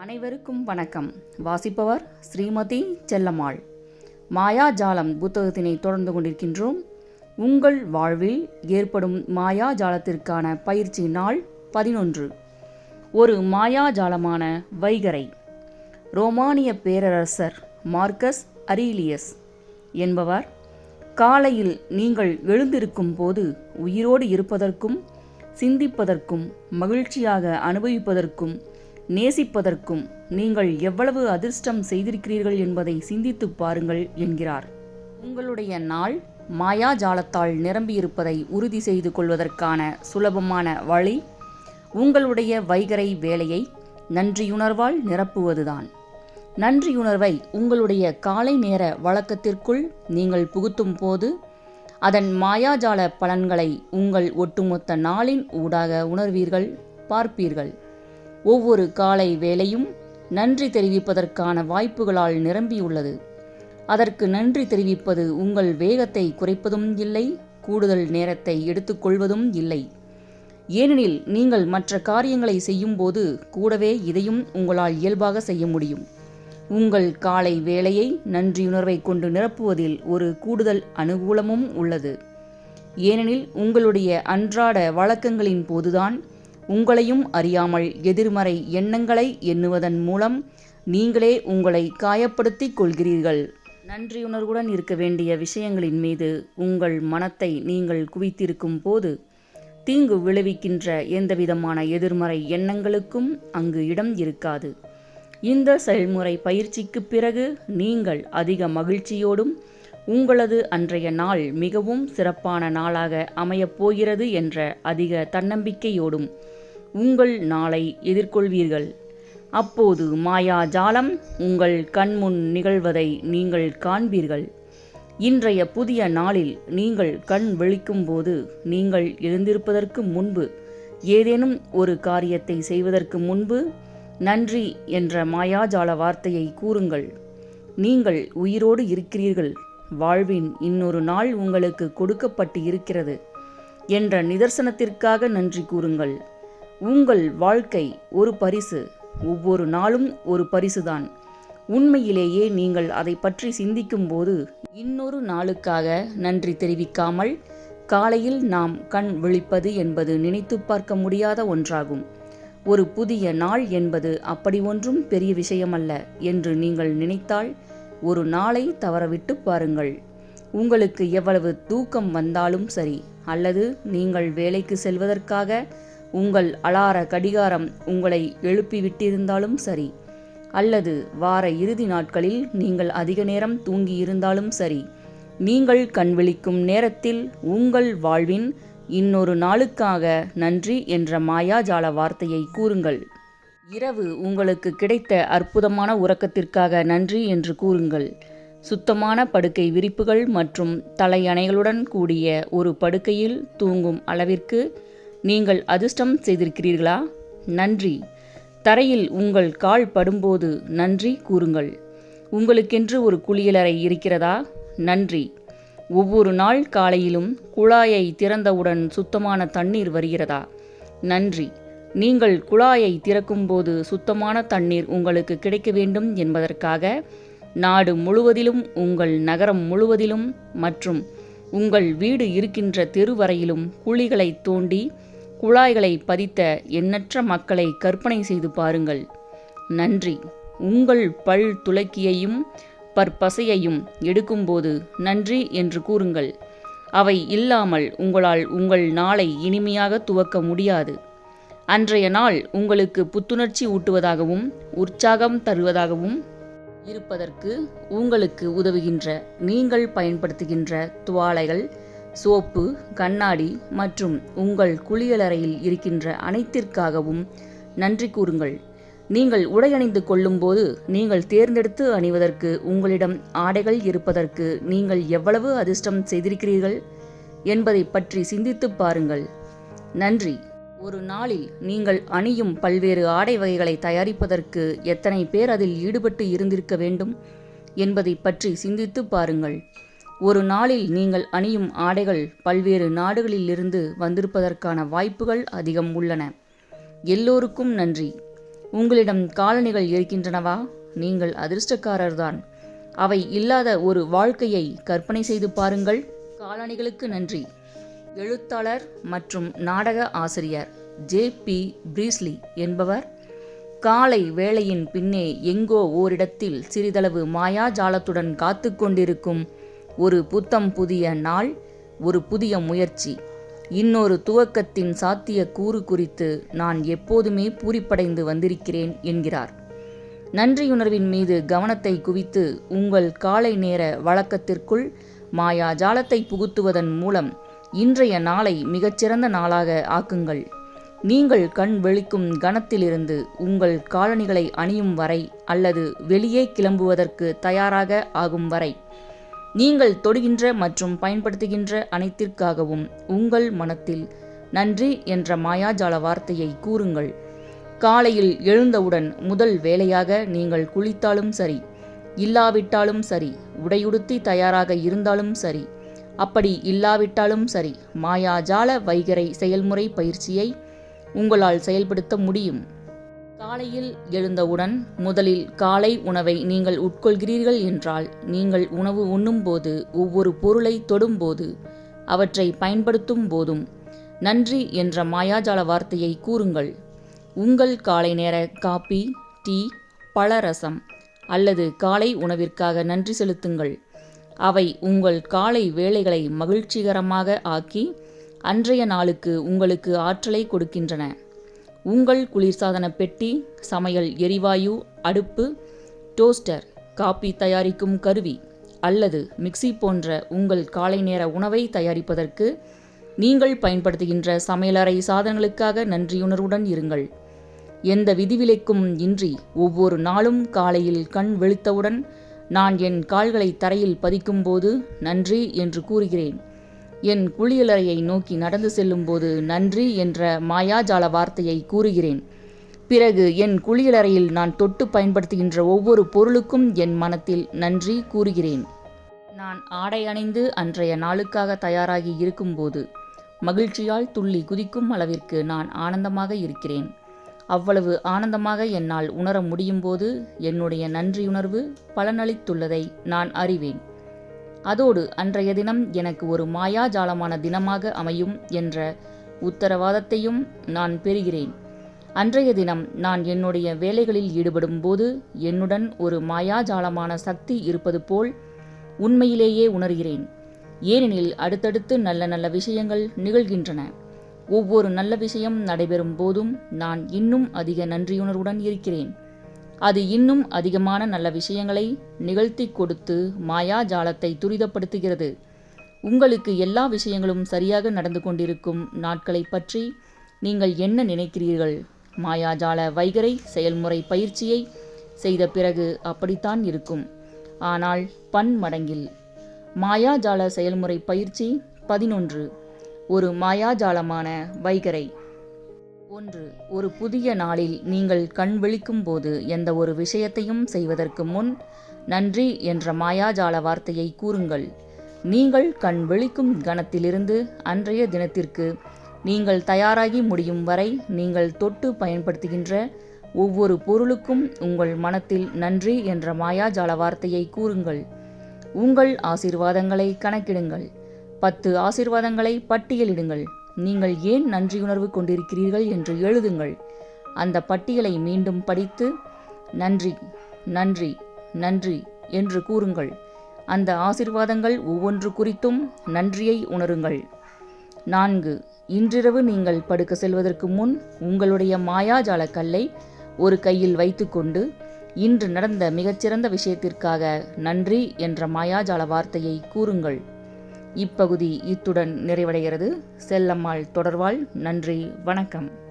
அனைவருக்கும் வணக்கம். வாசிப்பவர் ஸ்ரீமதி செல்லம்மாள். மாயாஜாலம் புத்தகத்தினை தொடர்ந்து கொண்டிருக்கின்றோம். உங்கள் வாழ்வில் ஏற்படும் மாயாஜாலத்திற்கான பயிற்சி நாள் பதினொன்று. ஒரு மாயாஜாலமான வைகரை. ரோமானிய பேரரசர் மார்க்கஸ் அரீலியஸ் என்பவர் காலையில் நீங்கள் எழுந்திருக்கும் போது உயிரோடு இருப்பதற்கும் சிந்திப்பதற்கும் மகிழ்ச்சியாக அனுபவிப்பதற்கும் நேசிப்பதற்கும் நீங்கள் எவ்வளவு அதிர்ஷ்டம் செய்திருக்கிறீர்கள் என்பதை சிந்தித்துப் பாருங்கள் என்கிறார். உங்களுடைய நாள் மாயாஜாலத்தால் நிரம்பியிருப்பதை உறுதி செய்து கொள்வதற்கான சுலபமான வழி உங்களுடைய வைகரை வேலையை நன்றியுணர்வால் நிரப்புவதுதான். நன்றியுணர்வை உங்களுடைய காலை நேர வழக்கத்திற்குள் நீங்கள் புகுத்தும் போது அதன் மாயாஜால பலன்களை உங்கள் ஒட்டுமொத்த நாளின் ஊடாக உணர்வீர்கள் பார்ப்பீர்கள். ஒவ்வொரு காலை வேளையும் நன்றி தெரிவிப்பதற்கான வாய்ப்புகளால் நிரம்பியுள்ளது. அதற்கு நன்றி தெரிவிப்பது உங்கள் வேகத்தை குறைப்பதும் இல்லை கூடுதல் நேரத்தை எடுத்துக்கொள்வதும் இல்லை. ஏனெனில் நீங்கள் மற்ற காரியங்களை செய்யும்போது கூடவே இதையும் உங்களால் இயல்பாக செய்ய முடியும். உங்கள் காலை வேலையை நன்றியுணர்வை கொண்டு நிரப்புவதில் ஒரு கூடுதல் அனுகூலமும் உள்ளது. ஏனெனில் உங்களுடைய அன்றாட வழக்கங்களின் போதுதான் உங்களையும் அறியாமல் எதிர்மறை எண்ணங்களை எண்ணுவதன் மூலம் நீங்களே உங்களை காயப்படுத்திக் கொள்கிறீர்கள். நன்றியுணர்வுடன் இருக்க வேண்டிய விஷயங்களின் மீது உங்கள் மனத்தை நீங்கள் குவித்திருக்கும் போது தீங்கு விளைவிக்கின்ற எந்தவிதமான எதிர்மறை எண்ணங்களுக்கும் அங்கு இடம் இருக்காது. இந்த செயல்முறை பயிற்சிக்கு பிறகு நீங்கள் அதிக மகிழ்ச்சியோடும் உங்களது அன்றைய நாள் மிகவும் சிறப்பான நாளாக அமையப் போகிறது என்ற அதிக தன்னம்பிக்கையோடும் உங்கள் நாளை எதிர்கொள்வீர்கள். அப்போது மாயாஜாலம் உங்கள் கண்முன் நிகழ்வதை நீங்கள் காண்பீர்கள். இன்றைய புதிய நாளில் நீங்கள் கண் விழிக்கும்போது நீங்கள் எழுந்திருப்பதற்கு முன்பு ஏதேனும் ஒரு காரியத்தை செய்வதற்கு முன்பு நன்றி என்ற மாயாஜால வார்த்தையை கூறுங்கள். நீங்கள் உயிரோடு இருக்கிறீர்கள். வாழ்வின் இன்னொரு நாள் உங்களுக்கு கொடுக்கப்பட்டு இருக்கிறது என்ற நிதர்சனத்திற்காக நன்றி கூறுங்கள். உங்கள் வாழ்க்கை ஒரு பரிசு ஒவ்வொரு நாளும் ஒரு பரிசுதான். உண்மையிலேயே நீங்கள் அதை பற்றி சிந்திக்கும்போது இன்னொரு நாளுக்காக நன்றி தெரிவிக்காமல் காலையில் நாம் கண் விழிப்பது என்பது நினைத்து பார்க்க முடியாத ஒன்றாகும். ஒரு புதிய நாள் என்பது அப்படி ஒன்றும் பெரிய விஷயமல்ல என்று நீங்கள் நினைத்தால் ஒரு நாளை தவறவிட்டு பாருங்கள். உங்களுக்கு எவ்வளவு தூக்கம் வந்தாலும் சரி அல்லது நீங்கள் வேலைக்கு செல்வதற்காக உங்கள் அலார கடிகாரம் உங்களை எழுப்பிவிட்டிருந்தாலும் சரி அல்லது வார இறுதி நாட்களில் நீங்கள் அதிக நேரம் தூங்கியிருந்தாலும் சரி நீங்கள் கண்விழிக்கும் நேரத்தில் உங்கள் வாழ்வின் இன்னொரு நாளுக்காக நன்றி என்ற மாயாஜால வார்த்தையை கூறுங்கள். இரவு உங்களுக்கு கிடைத்த அற்புதமான உறக்கத்திற்காக நன்றி என்று கூறுங்கள். சுத்தமான படுக்கை விரிப்புகள் மற்றும் தலையணைகளுடன் கூடிய ஒரு படுக்கையில் தூங்கும் அளவிற்கு நீங்கள் அதிர்ஷ்டம் செய்திருக்கிறீர்களா? நன்றி. தரையில் உங்கள் கால் படும்போது நன்றி கூறுங்கள். உங்களுக்கென்று ஒரு குளியலறை இருக்கிறதா? நன்றி. ஒவ்வொரு நாள் காலையிலும் குழாயை திறந்தவுடன் சுத்தமான தண்ணீர் வருகிறதா? நன்றி. நீங்கள் குழாயை திறக்கும்போது சுத்தமான தண்ணீர் உங்களுக்கு கிடைக்க வேண்டும் என்பதற்காக நாடு முழுவதிலும் உங்கள் நகரம் முழுவதிலும் மற்றும் உங்கள் வீடு இருக்கின்ற தெருவரையிலும் குழிகளை தோண்டி குழாய்களை பதித்த எண்ணற்ற மக்களை கற்பனை செய்து பாருங்கள். நன்றி. உங்கள் பல் துளக்கியையும் பற்பசையையும் எடுக்கும்போது நன்றி என்று கூறுங்கள். அவை இல்லாமல் உங்களால் உங்கள் நாளை இனிமையாக துவக்க முடியாது. அன்றைய நாள் உங்களுக்கு புத்துணர்ச்சி ஊட்டுவதாகவும் உற்சாகம் தருவதாகவும் இருப்பதற்கு உங்களுக்கு உதவுகின்ற நீங்கள் பயன்படுத்துகின்ற துவாலைகள் சோப்பு கண்ணாடி மற்றும் உங்கள் குளியலறையில் இருக்கின்ற அனைத்திற்காகவும் நன்றி கூறுங்கள். நீங்கள் உடையணிந்து கொள்ளும்போது நீங்கள் தேர்ந்தெடுத்து அணிவதற்கு உங்களிடம் ஆடைகள் இருப்பதற்கு நீங்கள் எவ்வளவு அதிர்ஷ்டம் செய்திருக்கிறீர்கள் என்பதை பற்றி சிந்தித்துப் பாருங்கள். நன்றி. ஒரு நாளில் நீங்கள் அணியும் பல்வேறு ஆடை வகைகளை தயாரிப்பதற்கு எத்தனை பேர் அதில் ஈடுபட்டு இருந்திருக்க வேண்டும் என்பதை பற்றி சிந்தித்து பாருங்கள். ஒரு நாளில் நீங்கள் அணியும் ஆடைகள் பல்வேறு நாடுகளிலிருந்து வந்திருப்பதற்கான வாய்ப்புகள் அதிகம் உள்ளன. எல்லோருக்கும் நன்றி. உங்களிடம் காலணிகள் இருக்கின்றனவா? நீங்கள் அதிர்ஷ்டக்காரர்தான். அவை இல்லாத ஒரு வாழ்க்கையை கற்பனை செய்து பாருங்கள். காலணிகளுக்கு நன்றி. எழுத்தாளர் மற்றும் நாடக ஆசிரியர் ஜே பி பிரீஸ்லி என்பவர் காலை வேளையின் பின்னே எங்கோ ஓரிடத்தில் சிறிதளவு மாயாஜாலத்துடன் காத்து கொண்டிருக்கும் ஒரு புத்தம் புதிய நாள் ஒரு புதிய முயற்சி. இன்னொரு துவக்கத்தின் சாத்திய கூறு குறித்து நான் எப்போதுமே பூரிப்படைந்து வந்திருக்கிறேன் என்கிறார். நன்றியுணர்வின் மீது கவனத்தை குவித்து உங்கள் காலை நேர வழக்கத்திற்குள் மாயாஜாலத்தை புகுத்துவதன் மூலம் இன்றைய நாளை மிகச்சிறந்த நாளாக ஆக்குங்கள். நீங்கள் கண் வெளிக்கும் கணத்திலிருந்து உங்கள் காலணிகளை அணியும் வரை அல்லது வெளியே கிளம்புவதற்கு தயாராக ஆகும் வரை நீங்கள் தொடுகின்ற மற்றும் பயன்படுத்துகின்ற அனைத்திற்காகவும் உங்கள் மனத்தில் நன்றி என்ற மாயாஜால வார்த்தையை கூறுங்கள். காலையில் எழுந்தவுடன் முதல் வேலையாக நீங்கள் குளித்தாலும் சரி இல்லாவிட்டாலும் சரி உடையுடுத்தி தயாராக இருந்தாலும் சரி அப்படி இல்லாவிட்டாலும் சரி மாயாஜால வைகரை செயல்முறை பயிற்சியை உங்களால் செயல்படுத்த முடியும். காலையில் எழுந்தவுடன் முதலில் காலை உணவை நீங்கள் உட்கொள்கிறீர்கள் என்றால் நீங்கள் உணவு உண்ணும்போது ஒவ்வொரு பொருளை தொடும்போது அவற்றை பயன்படுத்தும் போதும். நன்றி என்ற மாயாஜால வார்த்தையை கூறுங்கள். உங்கள் காலை நேர காபி டீ பழரசம் அல்லது காலை உணவிற்காக நன்றி செலுத்துங்கள். அவை உங்கள் காலை வேலைகளை மகிழ்ச்சிகரமாக ஆக்கி அன்றைய நாளுக்கு உங்களுக்கு ஆற்றலை கொடுக்கின்றன. உங்கள் குளிர்சாதன பெட்டி சமையல் எரிவாயு அடுப்பு டோஸ்டர் காபி தயாரிக்கும் கருவி அல்லது மிக்சி போன்ற உங்கள் காலை நேர உணவை தயாரிப்பதற்கு நீங்கள் பயன்படுத்துகின்ற சமையலறை சாதனங்களுக்காக நன்றியுணர்வுடன் இருங்கள். எந்த விதிவிலைக்கும் இன்றி ஒவ்வொரு நாளும் காலையில் கண் வெளுத்தவுடன் நான் என் கால்களை தரையில் பதிக்கும்போது நன்றி என்று கூறுகிறேன். என் குளியலறையை நோக்கி நடந்து செல்லும்போது நன்றி என்ற மாயாஜால வார்த்தையை கூறுகிறேன். பிறகு என் குளியலறையில் நான் தொட்டு பயன்படுத்துகின்ற ஒவ்வொரு பொருளுக்கும் என் மனத்தில் நன்றி கூறுகிறேன். நான் ஆடை அணிந்து அன்றைய நாளுக்காக தயாராகி இருக்கும்போது மகிழ்ச்சியால் துள்ளி குதிக்கும் அளவிற்கு நான் ஆனந்தமாக இருக்கிறேன். அவ்வளவு ஆனந்தமாக என்னால் உணர முடியும் போது என்னுடைய நன்றியுணர்வு பலனளித்துள்ளதை நான் அறிவேன். அதோடு அன்றைய தினம் எனக்கு ஒரு மாயாஜாலமான தினமாக அமையும் என்ற உத்தரவாதத்தையும் நான் பெறுகிறேன். அன்றைய தினம் நான் என்னுடைய வேலைகளில் ஈடுபடும் போது என்னுடன் ஒரு மாயாஜாலமான சக்தி இருப்பது போல் உண்மையிலேயே உணர்கிறேன். ஏனெனில் அடுத்தடுத்து நல்ல நல்ல விஷயங்கள் நிகழ்கின்றன. ஒவ்வொரு நல்ல விஷயம் நடைபெறும் போதும் நான் இன்னும் அதிக நன்றியுணர்வுடன் இருக்கிறேன். அது இன்னும் அதிகமான நல்ல விஷயங்களை நிகழ்த்தி கொடுத்து மாயாஜாலத்தை துரிதப்படுத்துகிறது. உங்களுக்கு எல்லா விஷயங்களும் சரியாக நடந்து கொண்டிருக்கும் நாட்களை பற்றி நீங்கள் என்ன நினைக்கிறீர்கள்? மாயாஜால வைகரை செயல்முறை பயிற்சியை செய்த பிறகு அப்படித்தான் இருக்கும். ஆனால் பன்மடங்கில் மாயாஜால செயல்முறை பயிற்சி பதினொன்று. ஒரு மாயாஜாலமான வைகரை. ஒன்று ஒரு புதிய நாளில் நீங்கள் கண் விழிக்கும் போது எந்த ஒரு விஷயத்தையும் செய்வதற்கு முன் நன்றி என்ற மாயாஜால வார்த்தையை கூறுங்கள். நீங்கள் கண் விழிக்கும் கணத்திலிருந்து அன்றைய தினத்திற்கு நீங்கள் தயாராகி முடியும் வரை நீங்கள் தொட்டு பயன்படுத்துகின்ற ஒவ்வொரு பொருளுக்கும் உங்கள் மனத்தில் நன்றி என்ற மாயாஜால வார்த்தையை கூறுங்கள். உங்கள் ஆசிர்வாதங்களை கணக்கிடுங்கள். பத்து ஆசிர்வாதங்களை பட்டியலிடுங்கள். நீங்கள் ஏன் நன்றியுணர்வு கொண்டிருக்கிறீர்கள் என்று எழுதுங்கள். அந்த பட்டியலை மீண்டும் படித்து நன்றி நன்றி நன்றி என்று கூறுங்கள். அந்த ஆசிர்வாதங்கள் ஒவ்வொன்று குறித்தும் நன்றியை உணருங்கள். நான்கு இன்றிரவு நீங்கள் படுக்க செல்வதற்கு முன் உங்களுடைய மாயாஜால கல்லை ஒரு கையில் வைத்துக்கொண்டு இன்று நடந்த மிகச்சிறந்த விஷயத்திற்காக நன்றி என்ற மாயாஜால வார்த்தையை கூறுங்கள். இப்பகுதி இத்துடன் நிறைவடைகிறது. செல்லம்மாள் தொடர்வாள். நன்றி. வணக்கம்.